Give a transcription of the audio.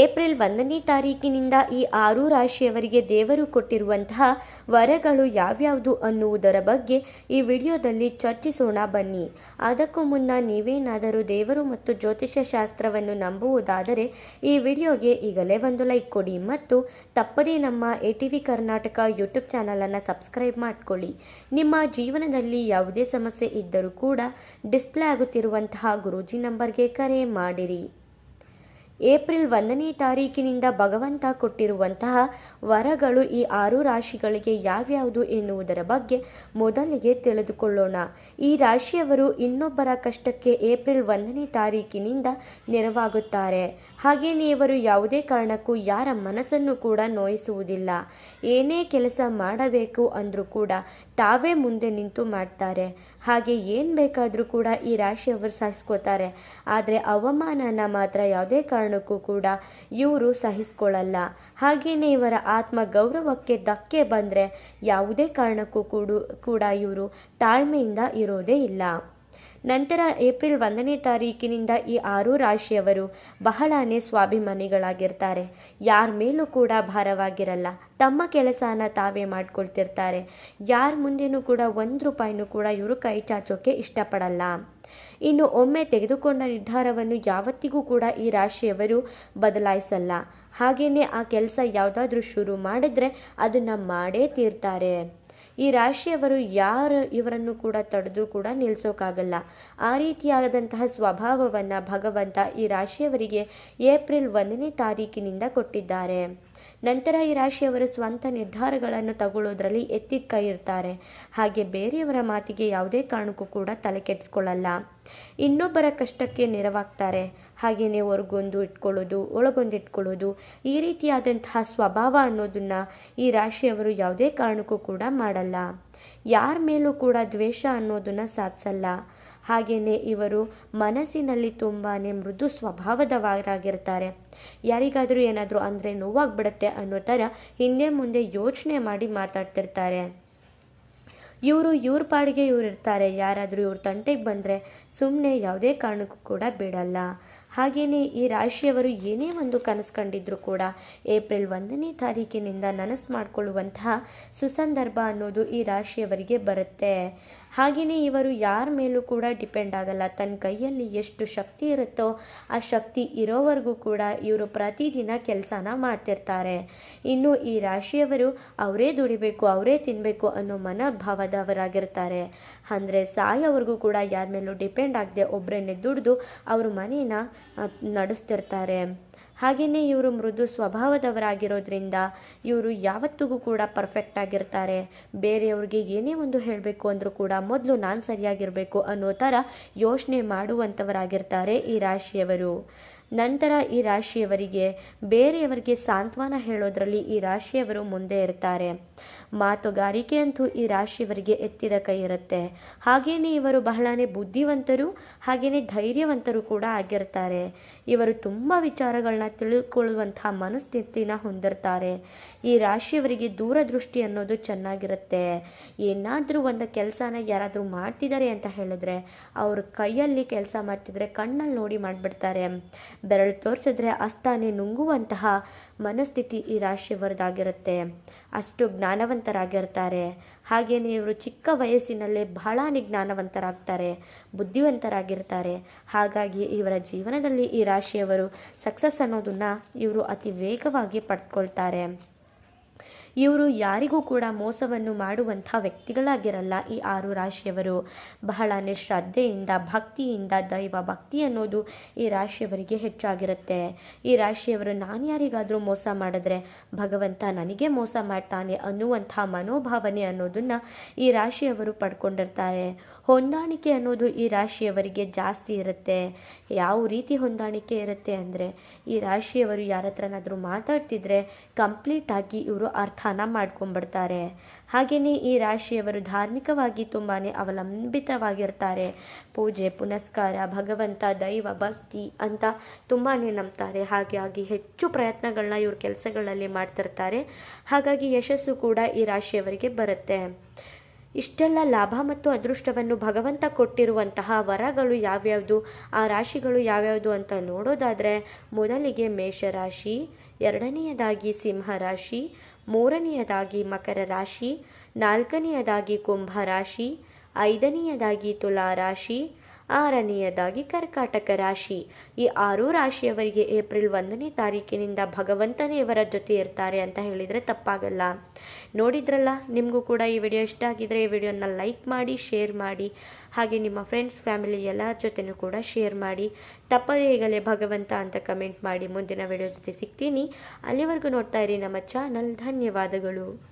April ಒಂದನೇ ತಾರೀಕಿನಿಂದ ಈ ಆರು ರಾಶಿಯವರಿಗೆ ದೇವರು ಕೊಟ್ಟಿರುವಂತಹ ವರಗಳು ಯಾವ್ಯಾವುದು ಅನ್ನುವುದರ ಬಗ್ಗೆ ಈ ವಿಡಿಯೋದಲ್ಲಿ ಚರ್ಚಿಸೋಣ ಬನ್ನಿ. ಅದಕ್ಕೂ ಮುನ್ನ ನೀವೇನಾದರೂ ದೇವರು ಮತ್ತು ಜ್ಯೋತಿಷ್ಯ ಶಾಸ್ತ್ರವನ್ನು ನಂಬುವುದಾದರೆ ಈ ವಿಡಿಯೋಗೆ ಈಗಲೇ ಒಂದು ಲೈಕ್ ಕೊಡಿ ಮತ್ತು ತಪ್ಪದೇ ನಮ್ಮ A T V Karnataka YouTube ಚಾನಲನ್ನು ಸಬ್ಸ್ಕ್ರೈಬ್ ಮಾಡಿಕೊಳ್ಳಿ. ನಿಮ್ಮ ಜೀವನದಲ್ಲಿ ಯಾವುದೇ ಸಮಸ್ಯೆ ಇದ್ದರೂ ಕೂಡ ಡಿಸ್ಪ್ಲೇ ಆಗುತ್ತಿರುವಂತಹ ಗುರೂಜಿ ನಂಬರ್ಗೆ ಕರೆ ಮಾಡಿರಿ. ಏಪ್ರಿಲ್ ಒಂದನೇ ತಾರೀಕಿನಿಂದ ಭಗವಂತ ಕೊಟ್ಟಿರುವಂತಹ ವರಗಳು ಈ ಆರು ರಾಶಿಗಳಿಗೆ ಯಾವ್ಯಾವುದು ಎನ್ನುವುದರ ಬಗ್ಗೆ ಮೊದಲಿಗೆ ತಿಳಿದುಕೊಳ್ಳೋಣ. ಈ ರಾಶಿಯವರು ಇನ್ನೊಬ್ಬರ ಕಷ್ಟಕ್ಕೆ ಏಪ್ರಿಲ್ ಒಂದನೇ ತಾರೀಕಿನಿಂದ ನೆರವಾಗುತ್ತಾರೆ. ಹಾಗೆಯೇ ಇವರು ಯಾವುದೇ ಕಾರಣಕ್ಕೂ ಯಾರ ಮನಸ್ಸನ್ನು ಕೂಡ ನೋಯಿಸುವುದಿಲ್ಲ. ಏನೇ ಕೆಲಸ ಮಾಡಬೇಕು ಅಂದರೂ ಕೂಡ ತಾವೇ ಮುಂದೆ ನಿಂತು ಮಾಡ್ತಾರೆ. ಹಾಗೆ ಏನು ಬೇಕಾದರೂ ಕೂಡ ಈ ರಾಶಿಯವರು ಸಹಿಸ್ಕೋತಾರೆ. ಆದರೆ ಅವಮಾನನ ಮಾತ್ರ ಯಾವುದೇ ಕಾರಣಕ್ಕೂ ಕೂಡ ಇವರು ಸಹಿಸ್ಕೊಳ್ಳಲ್ಲ ಹಾಗೆಯೇ ಇವರ ಆತ್ಮ ಗೌರವಕ್ಕೆ ಧಕ್ಕೆ ಬಂದರೆ ಯಾವುದೇ ಕಾರಣಕ್ಕೂ ಕೂಡ ಕೂಡ ಇವರು ತಾಳ್ಮೆಯಿಂದ ಇರೋದೇ ಇಲ್ಲ. ನಂತರ ಏಪ್ರಿಲ್ ಒಂದನೇ ತಾರೀಕಿನಿಂದ ಈ ಆರು ರಾಶಿಯವರು ಬಹಳನೇ ಸ್ವಾಭಿಮಾನಿಗಳಾಗಿರ್ತಾರೆ. ಯಾರ ಮೇಲೂ ಕೂಡ ಭಾರವಾಗಿರಲ್ಲ. ತಮ್ಮ ಕೆಲಸನ ತಾವೇ ಮಾಡ್ಕೊಳ್ತಿರ್ತಾರೆ. ಯಾರ ಮುಂದೆನೂ ಕೂಡ ಒಂದು ರೂಪಾಯಿನೂ ಕೂಡ ಇವರು ಕೈ ಚಾಚೋಕೆ ಇಷ್ಟಪಡಲ್ಲ. ಇನ್ನು ಒಮ್ಮೆ ತೆಗೆದುಕೊಂಡ ನಿರ್ಧಾರವನ್ನು ಯಾವತ್ತಿಗೂ ಕೂಡ ಈ ರಾಶಿಯವರು ಬದಲಾಯಿಸಲ್ಲ. ಹಾಗೆಯೇ ಆ ಕೆಲಸ ಯಾವುದಾದ್ರೂ ಶುರು ಮಾಡಿದ್ರೆ ಅದನ್ನು ಮಾಡೇ ತೀರ್ತಾರೆ. ಈ ರಾಶಿಯವರು ಯಾರು ಇವರನ್ನು ಕೂಡ ತಡೆದು ಕೂಡ ನಿಲ್ಲಿಸೋಕ್ಕಾಗಲ್ಲ ಆ ರೀತಿಯಾದಂತಹ ಸ್ವಭಾವವನ್ನು ಭಗವಂತ ಈ ರಾಶಿಯವರಿಗೆ ಏಪ್ರಿಲ್ ಒಂದನೇ ತಾರೀಕಿನಿಂದ ಕೊಟ್ಟಿದ್ದಾರೆ. ನಂತರ ಈ ರಾಶಿಯವರು ಸ್ವಂತ ನಿರ್ಧಾರಗಳನ್ನು ತಗೊಳ್ಳೋದ್ರಲ್ಲಿ ಎತ್ತಿದ ಕೈ ಇರ್ತಾರೆ. ಹಾಗೆ ಬೇರೆಯವರ ಮಾತಿಗೆ ಯಾವುದೇ ಕಾರಣಕ್ಕೂ ಕೂಡ ತಲೆ ಕೆಡಿಸ್ಕೊಳ್ಳಲ್ಲ. ಇನ್ನೊಬ್ಬರ ಕಷ್ಟಕ್ಕೆ ನೆರವಾಗ್ತಾರೆ. ಹಾಗೆಯೇ ಹೊರಗೊಂದು ಇಟ್ಕೊಳ್ಳೋದು, ಒಳಗೊಂದು ಇಟ್ಕೊಳ್ಳೋದು, ಈ ರೀತಿಯಾದಂತಹ ಸ್ವಭಾವ ಅನ್ನೋದನ್ನು ಈ ರಾಶಿಯವರು ಯಾವುದೇ ಕಾರಣಕ್ಕೂ ಕೂಡ ಮಾಡಲ್ಲ. ಯಾರ ಮೇಲೂ ಕೂಡ ದ್ವೇಷ ಅನ್ನೋದನ್ನು ಸಾಧಿಸಲ್ಲ. ಹಾಗೆಯೇ ಇವರು ಮನಸ್ಸಿನಲ್ಲಿ ತುಂಬಾ ಮೃದು ಸ್ವಭಾವದವರಾಗಿರ್ತಾರೆ. ಯಾರಿಗಾದರೂ ಏನಾದರೂ ಅಂದರೆ ನೋವಾಗ್ಬಿಡುತ್ತೆ ಅನ್ನೋ ಥರ ಹಿಂದೆ ಮುಂದೆ ಯೋಚನೆ ಮಾಡಿ ಮಾತಾಡ್ತಿರ್ತಾರೆ. ಇವರು ಇವ್ರ ಪಾಡಿಗೆ ಇವ್ರು ಇರ್ತಾರೆ. ಯಾರಾದರೂ ಇವ್ರ ತಂಟೆಗೆ ಬಂದರೆ ಸುಮ್ಮನೆ ಯಾವುದೇ ಕಾರಣಕ್ಕೂ ಕೂಡ ಬಿಡಲ್ಲ. ಹಾಗೆಯೇ ಈ ರಾಶಿಯವರು ಏನೇ ಒಂದು ಕನಸು ಕಂಡಿದ್ರು ಕೂಡ ಏಪ್ರಿಲ್ ಒಂದನೇ ತಾರೀಕಿನಿಂದ ನನಸು ಮಾಡಿಕೊಳ್ಳುವಂತಹ ಸುಸಂದರ್ಭ ಅನ್ನೋದು ಈ ರಾಶಿಯವರಿಗೆ ಬರುತ್ತೆ. ಹಾಗೆಯೇ ಇವರು ಯಾರ ಮೇಲೂ ಕೂಡ ಡಿಪೆಂಡ್ ಆಗಲ್ಲ. ತನ್ನ ಕೈಯಲ್ಲಿ ಎಷ್ಟು ಶಕ್ತಿ ಇರುತ್ತೋ ಆ ಶಕ್ತಿ ಇರೋವರೆಗೂ ಕೂಡ ಇವರು ಪ್ರತಿದಿನ ಕೆಲಸನ ಮಾಡ್ತಿರ್ತಾರೆ. ಇನ್ನು ಈ ರಾಶಿಯವರು ಅವರೇ ದುಡಿಬೇಕು, ಅವರೇ ತಿನ್ನಬೇಕು ಅನ್ನೋ ಮನೋಭಾವದವರಾಗಿರ್ತಾರೆ. ಅಂದರೆ ಸಾಯೋವರೆಗೂ ಕೂಡ ಯಾರ ಮೇಲೂ ಡಿಪೆಂಡ್ ಆಗದೆ ಒಬ್ಬರನ್ನೇ ದುಡಿದು ಅವರು ಮನೇನ ನಡೆಸ್ತಿರ್ತಾರೆ. ಹಾಗೆಯೇ ಇವರು ಮೃದು ಸ್ವಭಾವದವರಾಗಿರೋದ್ರಿಂದ ಇವರು ಯಾವತ್ತಿಗೂ ಕೂಡ ಪರ್ಫೆಕ್ಟ್ ಆಗಿರ್ತಾರೆ. ಬೇರೆಯವ್ರಿಗೆ ಏನೇ ಒಂದು ಹೇಳಬೇಕು ಅಂದರೂ ಕೂಡ ಮೊದಲು ನಾನು ಸರಿಯಾಗಿರಬೇಕು ಅನ್ನೋ ಥರ ಯೋಚನೆ ಮಾಡುವಂಥವರಾಗಿರ್ತಾರೆ ಈ ರಾಶಿಯವರು. ನಂತರ ಈ ರಾಶಿಯವರಿಗೆ, ಬೇರೆಯವರಿಗೆ ಸಾಂತ್ವನ ಹೇಳೋದ್ರಲ್ಲಿ ಈ ರಾಶಿಯವರು ಮುಂದೆ ಇರ್ತಾರೆ. ಮಾತುಗಾರಿಕೆ ಅಂತೂ ಈ ರಾಶಿಯವರಿಗೆ ಎತ್ತಿದ ಕೈ ಇರುತ್ತೆ. ಹಾಗೆಯೇ ಇವರು ಬಹಳನೇ ಬುದ್ಧಿವಂತರು ಹಾಗೆಯೇ ಧೈರ್ಯವಂತರು ಕೂಡ ಆಗಿರ್ತಾರೆ. ಇವರು ತುಂಬ ವಿಚಾರಗಳನ್ನ ತಿಳ್ಕೊಳ್ಳುವಂತಹ ಮನಸ್ಥಿತಿನ ಹೊಂದಿರ್ತಾರೆ. ಈ ರಾಶಿಯವರಿಗೆ ದೂರದೃಷ್ಟಿ ಅನ್ನೋದು ಚೆನ್ನಾಗಿರುತ್ತೆ. ಏನಾದರೂ ಒಂದು ಕೆಲಸನ ಯಾರಾದರೂ ಮಾಡ್ತಿದ್ದಾರೆ ಅಂತ ಹೇಳಿದ್ರೆ, ಅವರು ಕೈಯಲ್ಲಿ ಕೆಲಸ ಮಾಡ್ತಿದ್ರೆ ಕಣ್ಣಲ್ಲಿ ನೋಡಿ ಮಾಡಿಬಿಡ್ತಾರೆ. ಬೆರಳು ತೋರಿಸಿದ್ರೆ ಅಸ್ತಾನೆ ನುಂಗುವಂತಹ ಮನಸ್ಥಿತಿ ಈ ರಾಶಿಯವರದಾಗಿರುತ್ತೆ. ಅಷ್ಟು ಜ್ಞಾನವಂತರಾಗಿರ್ತಾರೆ. ಹಾಗೆಯೇ ಇವರು ಚಿಕ್ಕ ವಯಸ್ಸಿನಲ್ಲೇ ಬಹಳ ಜ್ಞಾನವಂತರಾಗ್ತಾರೆ, ಬುದ್ಧಿವಂತರಾಗಿರ್ತಾರೆ. ಹಾಗಾಗಿ ಇವರ ಜೀವನದಲ್ಲಿ ಈ ರಾಶಿಯವರು ಸಕ್ಸಸ್ ಅನ್ನೋದನ್ನು ಇವರು ಅತಿ ವೇಗವಾಗಿ ಪಡ್ಕೊಳ್ತಾರೆ. ಇವರು ಯಾರಿಗೂ ಕೂಡ ಮೋಸವನ್ನು ಮಾಡುವಂಥ ವ್ಯಕ್ತಿಗಳಾಗಿರಲ್ಲ ಈ ಆರು ರಾಶಿಯವರು. ಬಹಳನೇ ಶ್ರದ್ಧೆಯಿಂದ ಭಕ್ತಿಯಿಂದ, ದೈವ ಭಕ್ತಿ ಅನ್ನೋದು ಈ ರಾಶಿಯವರಿಗೆ ಹೆಚ್ಚಾಗಿರುತ್ತೆ. ಈ ರಾಶಿಯವರು ನಾನು ಯಾರಿಗಾದರೂ ಮೋಸ ಮಾಡಿದ್ರೆ, ಭಗವಂತ ನನಗೆ ಮೋಸ ಮಾಡ್ತಾನೆ ಅನ್ನುವಂಥ ಮನೋಭಾವನೆ ಅನ್ನೋದನ್ನು ಈ ರಾಶಿಯವರು ಪಡ್ಕೊಂಡಿರ್ತಾರೆ. ಹೊಂದಾಣಿಕೆ ಅನ್ನೋದು ಈ ರಾಶಿಯವರಿಗೆ ಜಾಸ್ತಿ ಇರುತ್ತೆ. ಯಾವ ರೀತಿ ಹೊಂದಾಣಿಕೆ ಇರುತ್ತೆ ಅಂದರೆ, ಈ ರಾಶಿಯವರು ಯಾರ ಹತ್ರನಾದರೂ ಮಾತಾಡ್ತಿದ್ರೆ ಕಂಪ್ಲೀಟಾಗಿ ಇವರು ಅರ್ಥನ ಮಾಡ್ಕೊಂಡ್ಬಿಡ್ತಾರೆ. ಹಾಗೆಯೇ ಈ ರಾಶಿಯವರು ಧಾರ್ಮಿಕವಾಗಿ ತುಂಬಾ ಅವಲಂಬಿತವಾಗಿರ್ತಾರೆ. ಪೂಜೆ, ಪುನಸ್ಕಾರ, ಭಗವಂತ, ದೈವ, ಭಕ್ತಿ ಅಂತ ತುಂಬಾ ನಂಬ್ತಾರೆ. ಹಾಗಾಗಿ ಹೆಚ್ಚು ಪ್ರಯತ್ನಗಳನ್ನ ಇವ್ರ ಕೆಲಸಗಳಲ್ಲಿ ಮಾಡ್ತಿರ್ತಾರೆ. ಹಾಗಾಗಿ ಯಶಸ್ಸು ಕೂಡ ಈ ರಾಶಿಯವರಿಗೆ ಬರುತ್ತೆ. ಇಷ್ಟೆಲ್ಲ ಲಾಭ ಮತ್ತು ಅದೃಷ್ಟವನ್ನು ಭಗವಂತ ಕೊಟ್ಟಿರುವಂತಹ ವರಗಳು ಯಾವ್ಯಾವುದು, ಆ ರಾಶಿಗಳು ಯಾವ್ಯಾವುದು ಅಂತ ನೋಡೋದಾದರೆ ಮೊದಲಿಗೆ ಮೇಷರಾಶಿ, ಎರಡನೆಯದಾಗಿ ಸಿಂಹರಾಶಿ, ಮೂರನೆಯದಾಗಿ ಮಕರ ರಾಶಿ, ನಾಲ್ಕನೆಯದಾಗಿ ಕುಂಭ ರಾಶಿ, ಐದನೆಯದಾಗಿ ತುಲಾ ರಾಶಿ ಆರನೆಯದಾಗಿ ಕರ್ಕಾಟಕ ರಾಶಿ. ಈ ಆರು ರಾಶಿಯವರಿಗೆ ಏಪ್ರಿಲ್ ಒಂದನೇ ತಾರೀಕಿನಿಂದ ಭಗವಂತನೇ ಇವರ ಜೊತೆ ಇರ್ತಾರೆ ಅಂತ ಹೇಳಿದರೆ ತಪ್ಪಾಗಲ್ಲ. ನೋಡಿದ್ರಲ್ಲ? ನಿಮಗೂ ಕೂಡ ಈ ವಿಡಿಯೋ ಇಷ್ಟ ಆಗಿದ್ರೆ ಈ ವಿಡಿಯೋನ ಲೈಕ್ ಮಾಡಿ, ಶೇರ್ ಮಾಡಿ. ಹಾಗೆ ನಿಮ್ಮ ಫ್ರೆಂಡ್ಸ್, ಫ್ಯಾಮಿಲಿ ಎಲ್ಲರ ಜೊತೆನೂ ಕೂಡ ಶೇರ್ ಮಾಡಿ. ತಪ್ಪದೇ ಈಗಲೇ ಭಗವಂತ ಅಂತ ಕಮೆಂಟ್ ಮಾಡಿ ಮುಂದಿನ ವಿಡಿಯೋ ಜೊತೆ ಸಿಗ್ತೀನಿ. ಅಲ್ಲಿವರೆಗೂ ನೋಡ್ತಾ ಇರಿ ನಮ್ಮ ಚಾನಲ್. ಧನ್ಯವಾದಗಳು.